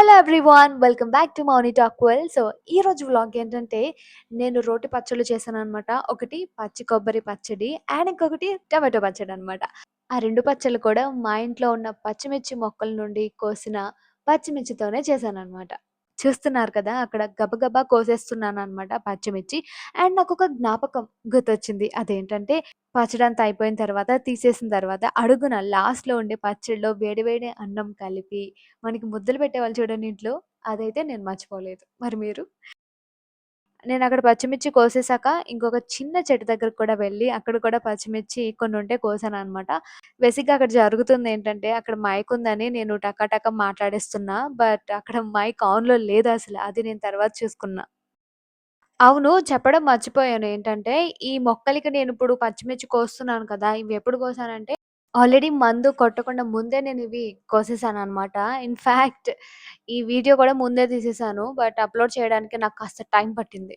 Hello everyone welcome back to Mouni talk well so ఈ రోజు vlog ఏంటంటే నేను రోటి పచ్చళ్ళు చేశాను అనమాట ఒకటి పచ్చి కొబ్బరి పచ్చడి అండ్ ఇంకొకటి టమాటో పచ్చడి అనమాట ఆ రెండు పచ్చళ్ళు కూడా మా ఇంట్లో ఉన్న పచ్చిమిర్చి మొక్కల నుండి కోసిన పచ్చిమిర్చితోనే చేశాను అనమాట చూస్తున్నారు కదా అక్కడ గబగబా కోసేస్తున్నాను అనమాట పచ్చిమిర్చి అండ్ నాకు ఒక జ్ఞాపకం గుర్తొచ్చింది అదేంటంటే పచ్చడి అంతా అయిపోయిన తర్వాత తీసేసిన తర్వాత అడుగున లాస్ట్‌లో ఉండే పచ్చడిలో వేడి వేడి అన్నం కలిపి మనకి ముద్దలు పెట్టేవాళ్ళు చూడండి ఇంట్లో అదైతే నేను మర్చిపోలేదు. మరి మీరు? నేను అక్కడ పచ్చిమిర్చి కోసేసాక ఇంకొక చిన్న చెట్టు దగ్గరకు కూడా వెళ్ళి అక్కడ కూడా పచ్చిమిర్చి కొన్ని ఉంటే కోసాను అనమాట బేసిక్‌గా అక్కడ జరుగుతుంది ఏంటంటే అక్కడ మైక్ ఉందని నేను టకాటక మాట్లాడేస్తున్నా. బట్ అక్కడ మైక్ ఆన్‌లో లేదు అసలు అది నేను తర్వాత చూసుకున్నా. అవును. చెప్పడం మర్చిపోయాను. ఏంటంటే, ఈ మొక్కలకి నేను ఇప్పుడు పచ్చిమిర్చి కోస్తున్నాను కదా! ఇవి ఎప్పుడు కోసానంటే, ఆల్రెడీ మందు కొట్టకుండా ముందే నేను నేనివి కోసేసాననమాట. ఇన్‌ఫాక్ట్ ఈ వీడియో కూడా ముందే తీసేసాను. బట్ అప్‌లోడ్ చేయడానికి నాకు కాస్త టైం పట్టింది.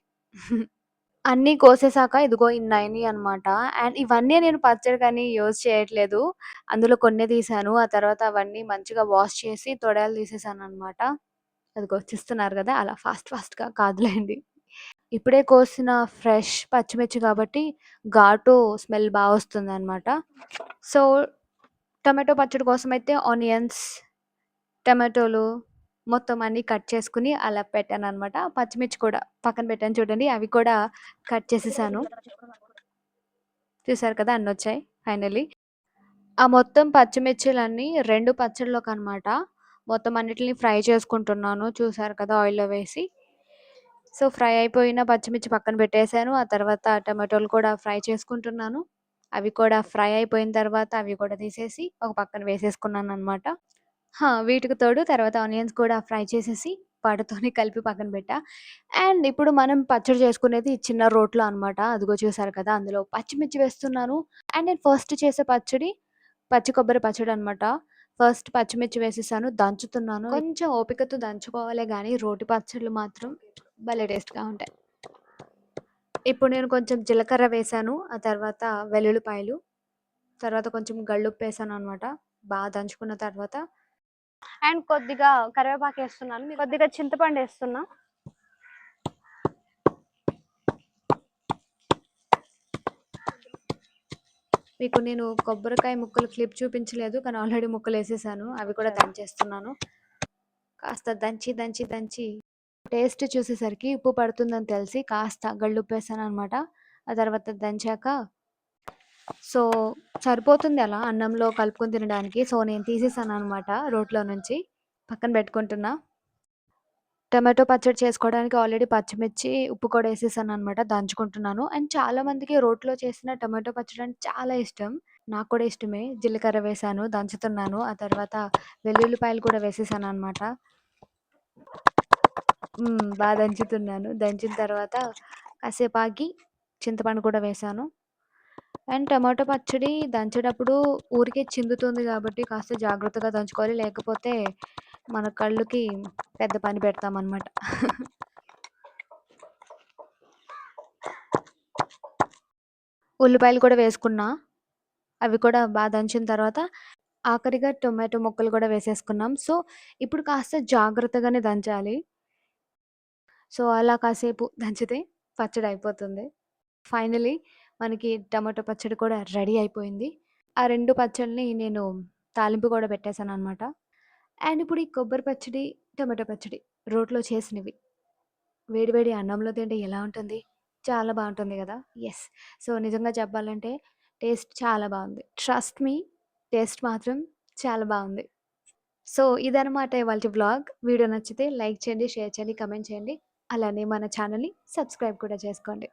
అన్నీ కోసేసాక ఇదిగో ఇన్నయినియి అనమాట. అండ్ ఇవన్నీ నేను పచ్చడికని యూజ్ చేయట్లేదు. అందులో కొన్నే తీశాను. ఆ తర్వాత అవన్నీ మంచిగా వాష్ చేసి తొడాలు తీసేసాననమాట. అదిగో చూస్తున్నారు గదా! అలా ఫాస్ట్ ఫాస్ట్‌గా కాదులేండి. ఇప్పుడే కోసిన ఫ్రెష్ పచ్చిమిర్చి కాబట్టి ఘాటు స్మెల్ బాగా వస్తుంది అనమాట సో, టమాటో పచ్చడి కోసమైతే ఆనియన్స్, టమాటోలు మొత్తం అన్నీ కట్ చేసుకుని అలా పెట్టాను అనమాట పచ్చిమిర్చి కూడా పక్కన పెట్టాను చూడండి. అవి కూడా కట్ చేసేసాను. చూసారు కదా! అన్నీ వచ్చాయి ఫైనల్లీ. ఆ మొత్తం పచ్చిమిర్చిలన్నీ రెండు పచ్చళ్ళలోకి అనమాట మొత్తం అన్నిటిని ఫ్రై చేసుకుంటున్నాను. చూసారు కదా! ఆయిల్‌లో వేసి. సో, ఫ్రై అయిపోయిన పచ్చిమిర్చి పక్కన పెట్టేసాను. ఆ తర్వాత టమాటోలు కూడా ఫ్రై చేసుకుంటున్నాను. అవి కూడా ఫ్రై అయిపోయిన తర్వాత అవి కూడా తీసేసి ఒక పక్కన వేసేసుకున్నాను అనమాట వీటికి తోడు తర్వాత ఆనియన్స్ కూడా ఫ్రై చేసేసి వాటితోని కలిపి పక్కన పెట్టా. అండ్ ఇప్పుడు మనం పచ్చడి చేసుకునేది చిన్న రోట్లో అనమాట. అదిగో చూసారు కదా! అందులో పచ్చిమిర్చి వేస్తున్నాను. అండ్ నేను ఫస్ట్ చేసే పచ్చడి పచ్చి కొబ్బరి పచ్చడి అనమాట ఫస్ట్ పచ్చిమిర్చి వేసేసాను. దంచుతున్నాను. కొంచెం ఓపికతో దంచుకోవాలి కానీ రోటి పచ్చళ్ళు మాత్రం భలే టేస్ట్‌గా ఉంటాయి. ఇప్పుడు నేను కొంచెం జీలకర్ర వేశాను. ఆ తర్వాత వెల్లుల్లిపాయలు, తర్వాత కొంచెం గళ్ళుప్పేసాననమాట. బా దంచుకున్న తర్వాత అండ్ కొద్దిగా కరివేపాకేస్తున్నాను. కొద్దిగా చింతపండేస్తున్నా. మీకు నేను కొబ్బరికాయ ముక్కలు క్లిప్ చూపించలేదు. కానీ ఆల్రెడీ ముక్కలేసేసాను. అవి కూడా దంచేస్తున్నాను. కాస్త దంచి, దంచి, దంచి టేస్ట్ చూసేసరికి ఉప్పు పడుతుందని తెలిసి కాస్త గళ్ళుప్పేసాననమాట. ఆ తర్వాత దంచాక సో, సరిపోతుంది అలా అన్నంలో కలుపుకొని తినడానికి. సో, నేను తీసేసాను అనమాట రోట్లో నుంచి. పక్కన పెట్టుకుంటున్నా. టమాటో పచ్చడి చేసుకోవడానికి ఆల్రెడీ పచ్చిమిర్చి, ఉప్పు కూడా ఏసేసాననమాట. దంచుకుంటున్నాను. అండ్ చాలా మందికి రోట్లో చేసిన టమాటో పచ్చడి అంటే చాలా ఇష్టం. నాకు కూడా ఇష్టమే. జీలకర్ర వేసాను దంచుతున్నాను. ఆ తర్వాత వెల్లుల్లిపాయలు కూడా వేసేసాను అనమాట బాగా దంచుతున్నాను. దంచిన తర్వాత కాసేపు ఆగి చింతపండు కూడా వేశాను. అండ్ టమాటో పచ్చడి దంచేటప్పుడు ఊరికే చిందుతుంది కాబట్టి కాస్త జాగ్రత్తగా దంచుకోవాలి. లేకపోతే మన కళ్ళుకి పెద్ద పని పెడతామనమాట. ఉల్లిపాయలు కూడా వేసుకున్నా. అవి కూడా బాగా దంచిన తర్వాత ఆఖరిగా టొమాటో ముక్కలు కూడా వేసేసుకున్నాం. సో, ఇప్పుడు కాస్త జాగ్రత్తగానే దంచాలి. సో, అలా కాసేపు దంచితే పచ్చడి అయిపోతుంది. ఫైనలీ మనకి టమాటో పచ్చడి కూడా రెడీ అయిపోయింది. ఆ రెండు పచ్చడిని నేను తాలింపు కూడా పెట్టేసాననమాట. అండ్ ఇప్పుడు ఈ కొబ్బరి పచ్చడి, టమాటో పచ్చడి రోట్లో చేసినవి. వేడివేడి అన్నంలో తింటే ఎలా ఉంటుంది? చాలా బాగుంటుంది కదా ఎస్ సో, నిజంగా చెప్పాలంటే టేస్ట్ చాలా బాగుంది ట్రస్ట్ మీ టేస్ట్ మాత్రం చాలా బాగుంది సో, ఇదనమాట ఇవాళ వ్లాగ్. వీడియో నచ్చితే లైక్ చేయండి, షేర్ చేయండి, కమెంట్ చేయండి. అలానే మన ఛానల్ని సబ్స్క్రైబ్ కూడా చేసుకోండి.